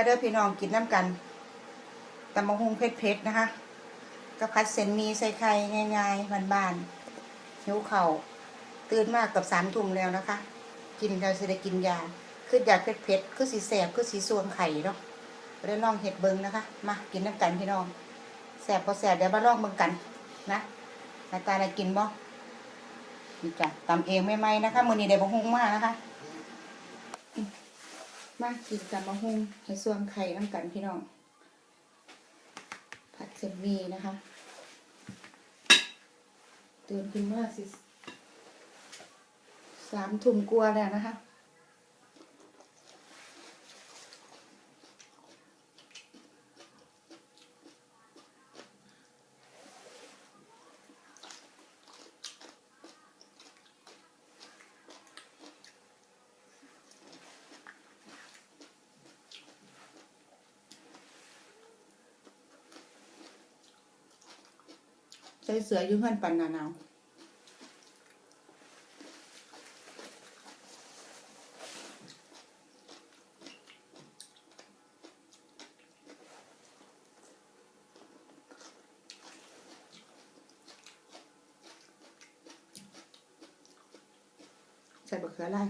มาเด้อพี่น้องกินน้ำกันตำมะฮุงเผ็ดๆนะคะกระพัดเส้นมีใส่ไข่ง่ายๆบานๆหิวเข่าตื่นมากกับสามทุ่มแล้วนะคะ กินเราจะได้กินยาคืออยากเผ็ดๆคือสีแสบคือสีสวงไข่เนาะไปได้ลองเห็ดเบิงนะคะ มากินน้ำกันพี่น้องแสบพอแสบเดี๋ยวมาลองเบิงกันนะนาตาน่ากินบ่นี่จ้ะตำเองไม่ไหมนะคะมือนี้เดี๋ยวมะฮุงมากนะคะ มากินกับมะฮุงในส่วนไข่น้ำกันพี่น้อง ผัดเส้นมีนะคะตื่นขึ้นมาสิสามทุ่มกลัวแล้วนะคะ ใส่เสืออยุ่เพื่อนปันนาหนาวใส่บะเขือลาย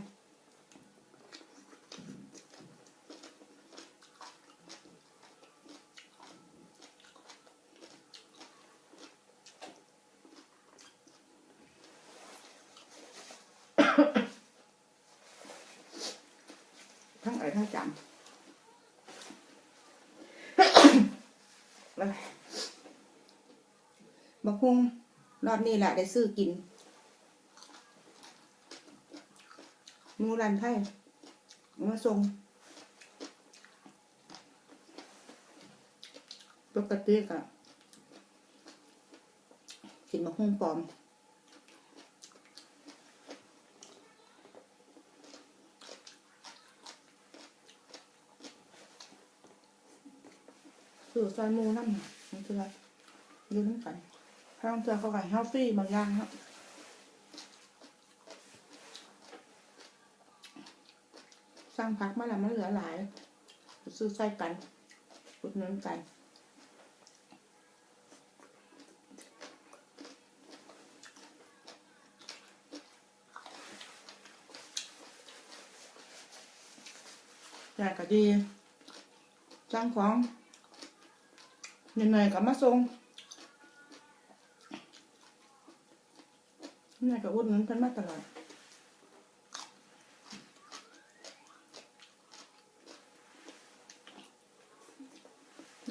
ทั้งไอทั้งจำ แล้วบักฮุงรอบนี้แหละได้ซื้อกินหมูรันไทยมาส่งปกติกะกินบักฮุ่งปลอม สื่อซมูนั่นน่ะมันคืออะไรยืนน้ำกันถ้าต้องเจอเขาไก่เฮลฟี่บางอย่างครับสร้างพักมาแล้วมันเหลือหลาย ซื้อใส่กันอุดหนุนกันแต่ก็ดีจ้างของ หน่อยๆก็มาส่งนื่อยก็อุดหนุนเพิ่นมาตลอด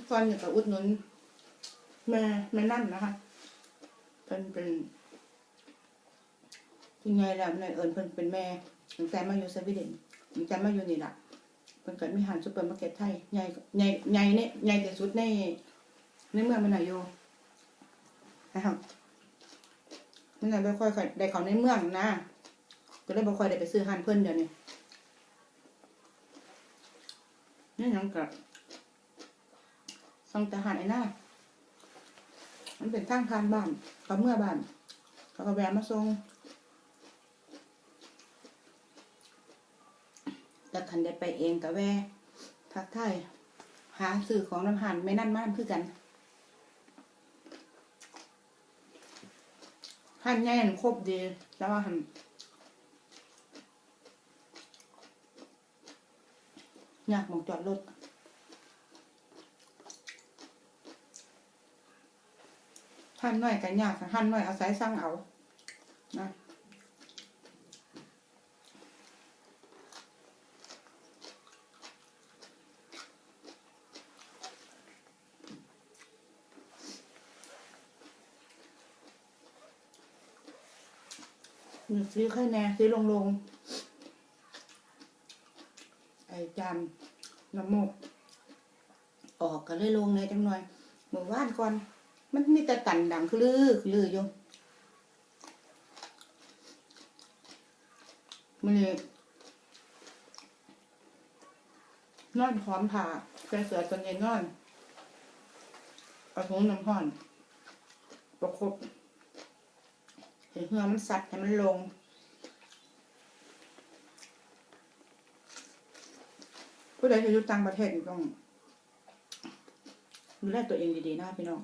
ก่อนเนี่ยก็อุดหนุนแม่แม่นั่นนะคะเพิ่นเป็นยังไงแล้วในเอิญเพิ่นเป็นแม่ตั้งแต่มาอยู่สวีเดนตั้งแต่มาอยู่นี่ละเพิ่นก็มีหานซุปเปอร์มาร์เก็ตไทยใหญ่ใหญ่ใหญ่เนี่ยใหญ่ที่สุดใน ในเมืองมันไหนโยนะครับนั่นแหละไม่ค่อยๆได้เขาในเมืองนะก็เลยบ่ค่อยได้ไปซื้อหันเพิ่อนเดี๋ยวนี้นี่ยังกับสั่งแต่หันไอ้หน้า มันเป็นทางผ่านบ้านเขาเมื่อบ้านเขาก็แวะมาส่งแต่คันได้ไปเองก็แวะทักทายหาซื้อของน้ำหันไม่นั่นมากคือกัน หันใหญ่หันครบดีแต่ว่าหันยากมองจอดรถหันหน่อยกันยากหันหน่อยเอาสายสั่งเอานะ ซื้อค่แน่ซื้อลงลงไอ้จานน้ำมก ออกก็เลยลงเลยจังหน่อยเมื่อวานก่อน มันมีแต่ตันดังคือลือคือลืออยู่มันเลยนอนพร้อมผ่าแกเสือตอนเย็นนอนเอาถุงน้ำห่อนประคบ เห็นเหือมันสัดให้มันลง ผู้ใดที่อยู่ต่างประเทศต้องดูแลตัวเองดีๆนะพี่น้อง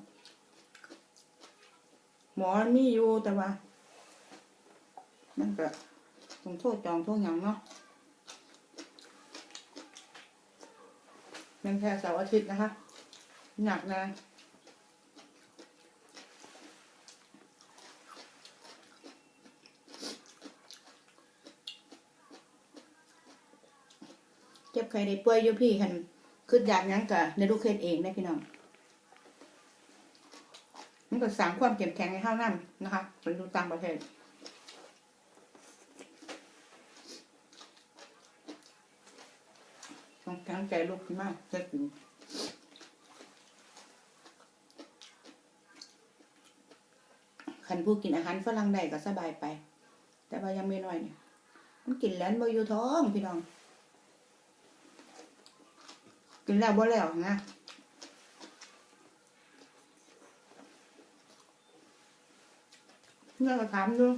หมอมีอยู่แต่ว่า มันก็ต้องโทษจองโทษหยังเนาะมันแค่เสาร์อาทิตย์นะคะ หนักนะ บใครได้ป่วยอยู่พี่คันคืออยากยังกะในลูกเคสเองได้พี่น้องมันก็สร้างความเข้มแข็งให้เท่านั้นนะคะไปดูต่างประเทศต้องตั้งใจลูกมากจะกินคันผู้กินอาหารฝรั่งได้ก็สบายไป แต่ว่ายังไม่น้อยเนี่ยมันกินแล้วบ่อยู่ท้องพี่น้อง กินแล้วบ่แล้วนะเมื่อก็ถามดู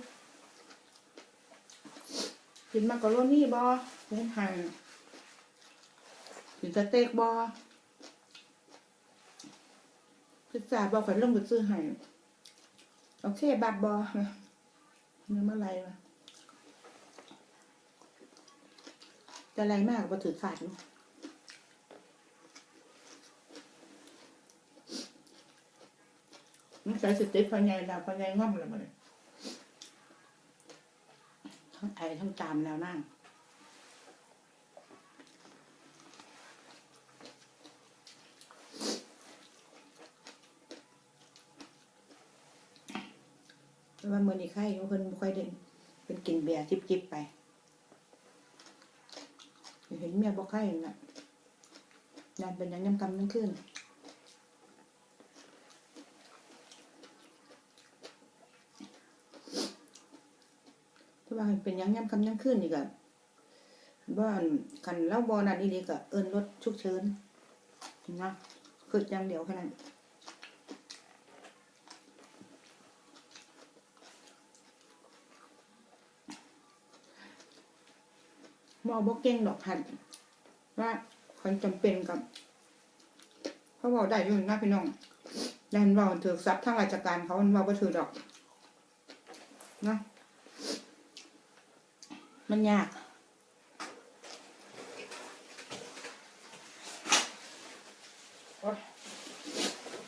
กินมักกะโรนี่บ่เล่นไห้กินสเต็กบ่พิซซ่าบ่ข่อยลงไปซื้อให้โอเคบับบ่เนื้อเมื่อไรวะจะอะไรมากบ่ถือขาดเนาะ มันใส่สติ๊กพอใหญ่แล้วพอใหญ่ง่อมแล้วมันทั้งไอทั้งจามแล้วนั่งว่ามือนี้ไข่เพิ่นค่อยเด่นเป็นกินเบียร์จิบๆไป เห็นเมียบ่ไข่น่ะยานเป็นยังยำกำนั่งขึ้น ว่าเป็นยังย่ำคำยังขึ้นนี่ก็บ้านคันเล่าบอนันอีดีก็เอินรถฉุกเฉินนะคือย่างเดียวแค่นั้นมอบอกเก่งดอกหันว่าคนจำเป็นกับเขาบอกได้ยู่นะพี่น้องยันว่าถือทรัพย์ทางราชการเขามันว่าบ่ถือดอกนะ มันยาก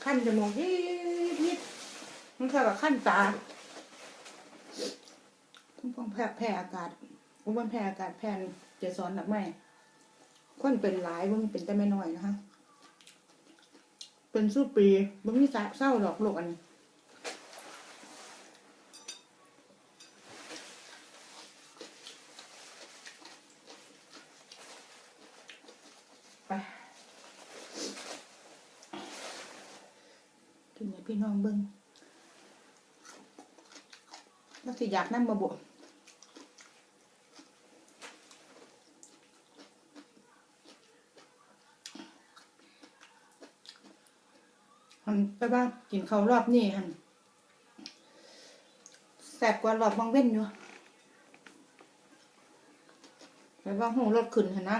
ขั้นจมูกยิดยิดมันแค่แบบขั้นตาต้องป้องแพ้แพ้อากาศอุบันแพ้อากาศแพ้เจสอนหนักไหมคนเป็นหลายมันเป็นแต่ไม่น้อยนะคะ เป็นสู้ปีมันมีเศร้าหรอกโลกอันนี้ ไปกินให้ พี่น้องเบิ้งแล้วสิอยากนั่งมาบวหันไปบ้างกินเขารอบนี้หันแสบกว่ารอบบางเว้นอยู่ไปบ้างหูรถขึ้นเห็นนะ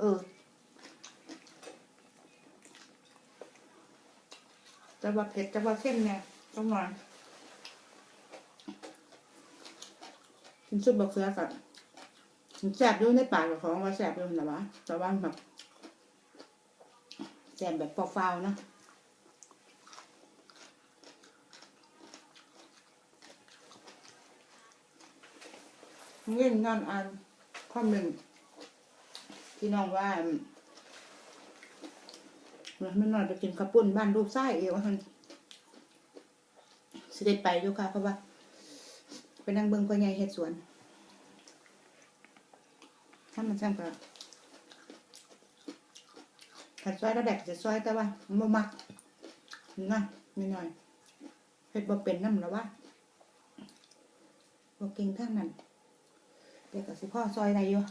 เออ จะว่าเผ็ดจะว่าเข้มเนี่ยต้องมากินซุปบักเสือกับแสบด้วยในปากกับของว่าแสบด้วยนะวะแต่ว่าแบบแสบแบบเปล่าๆนะเงี้ยนอนอ่านข้อหนึ่งที่น้องว่า มันนอนไปกินข้าวปุ้นบ้านลูกไส้เอวมันสิได้ไปอยู่ค่ะ เพราะว่า ไปนั่งเบิ่งพ่อใหญ่เฮ็ดสวน ถ้ามันจังก็ผัดซอยแล้วแดกจะซอยแต่ว่ามันมักนะนิดหน่อยเฮ็ดบ่เป็นนำแล้วว่าบ่เก่งทางนั้นเด็กก็สิพ่อซอยได้อยู่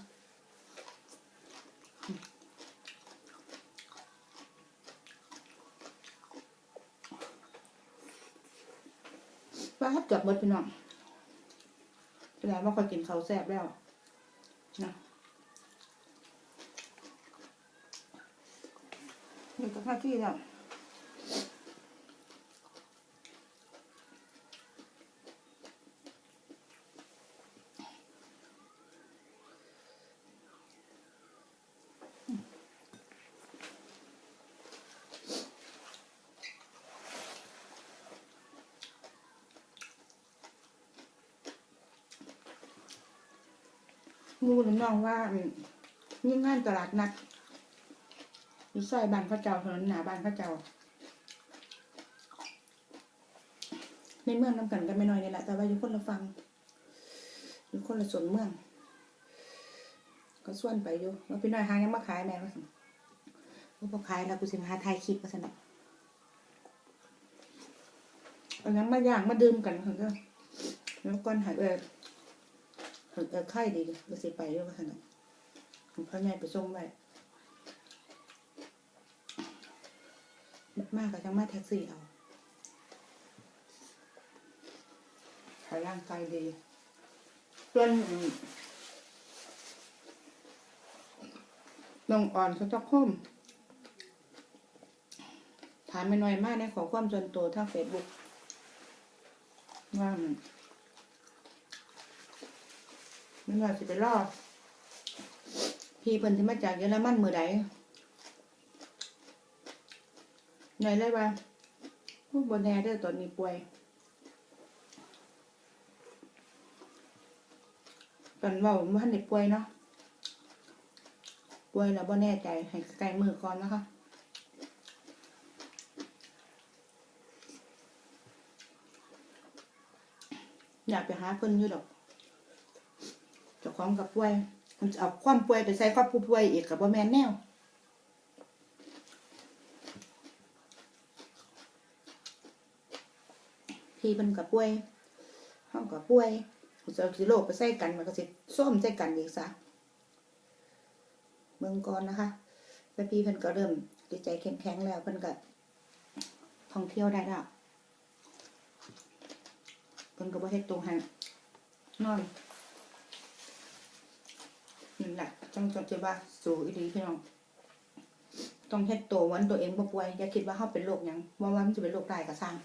ดเกือบหมดพี่น้องแสดงว่าคอยกินเขาแซ่บแล้วนะอยู่กับข้าที่แล้ว งูหรือน้องว่าอืมมีงานตลาดนัดอยู่ซอยบ้านพระเจ้าถนนหนาบ้านพระเจ้า ในเมืองน้ำกันกันไม่น้อยนี่แหละแต่ว่าอยู่คนละฟังอยู่คนละส่วนเมือง ก็ส่วนไปอยู่ว่าพี่น้อยหายังมาขายแม่ว่าสิว่าพอขายแล้วกูสิมาหาถ่ายคลิปว่าสนะเอางั้นมาย่างมาดื่มกันเถอะแล้วก่อนหายเออ เออไข่ดีก็สิไปด้วยว่าสนะผมพ่อใหญ่ไปส่งไว้มากก็จะมาแท็กซี่เอาขายร่างกายดีส่วนอืมน้องอ่อนสต็อกโฮมถามไม่น้อยมากในขอความจนตัวทางเฟซบุ๊กว่า มันว่าสิไปรอดพี่เพิ่นที่มาจากเยอรมันมือใดหน่อยเลยว่าพวกบนแน่เด้อตอนนี้ป่วยตอนว่าว่าท่านเด็กป่วยเนาะป่วยแล้วบ่แน่ใจให้ไกลมือก่อนนะคะอยากไปหาเพิ่นอยู่ดอก ของกับป่วยมันเอาความป่วยไปใส่ความผู้ป่วยอีกกับบ่แม่นแนวพี่เพิ่นกับป่วยห้องกับป่วยจะเอาสิโลกไปใส่กันมันก็สิส้มใส่กันอีกซะเมืองก่อนนะคะแล้วพี่เพิ่นก็เริ่มจิตใจเข้มแข็งแล้วเพิ่นก็ท่องเที่ยวได้แล้วเพิ่นก็บ่เฮ็ดตรงให้นอน ละจังจังจว่าสู่อีหลีพี่น้องต้องเฮ็ดตัววันตัวเองบ่ป่วยอย่าคิดว่าเฮาเป็นโรคหยังว่าว่ามันจะเป็นโรคร้ก็สร้าง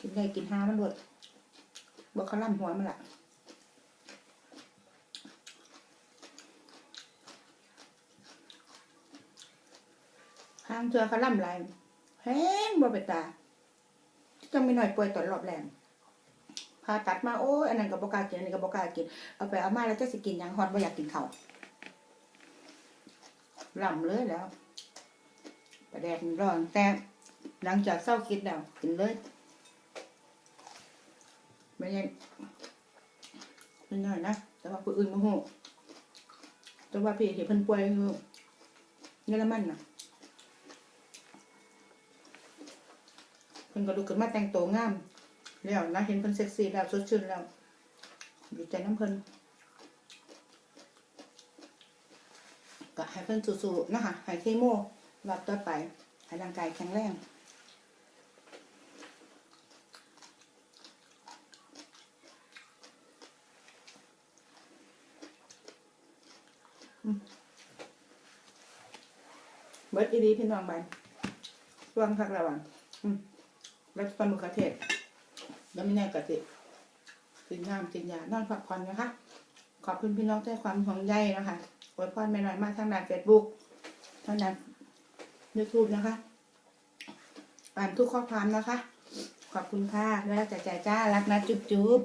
กินได้กินห้ามันรวดบอกเขาล่ำหัวมันละห้างเจอเขาล่ำลายแห้งบ่ไปตาจังไม่หน่อยป่วยตอนรอบแรง พาตัดมาโอ้ยอันนั้นก็บอกล้ากินอันนี้ก็บอกล้ากินเอาไปเอามาแล้วจะสิกินยังฮอดบ่อยากกินเขาล่ำเลยแล้วประแดดร้อนแต่หลังจากเศร้าคิดแล้วกินเลยไม่ใช่เป็นหน่อยนะแต่ว่าผู้อื่นมาโหแต่ว่าพี่เห็นเพิ่นป่วยคือเยอรมันนะเพิ่นก็ลุกขึ้นมาแต่งตัวงาม แล้วนะเห็นเพิ่นเซ็กซี่แล้วสดชื่นแล้วดีใจน้ำเพิ่นก็ให้เพิ่นสู้ๆนะคะให้เคโมรับต่อไปให้ร่างกายแข็งแรงเบิร์ดอีดีพี่น้องบันช่วงพักระหว่างแล้วปลาหมึกกระเทศ แล้วไม่แน่กระเทศกินน้ำกินยานอนพักผ่อนนะคะ ขอบคุณพี่น้องที่ให้ความห่วงใยนะคะอวยพรไม่น้อยมากทั้งด้านเฟซบุ๊กทั้งด้านยูทูบนะคะ อ่านทุกข้อความนะคะ ขอบคุณค่ะแล้วแต่ใจจ้ารักนะจุ๊บจุ๊บ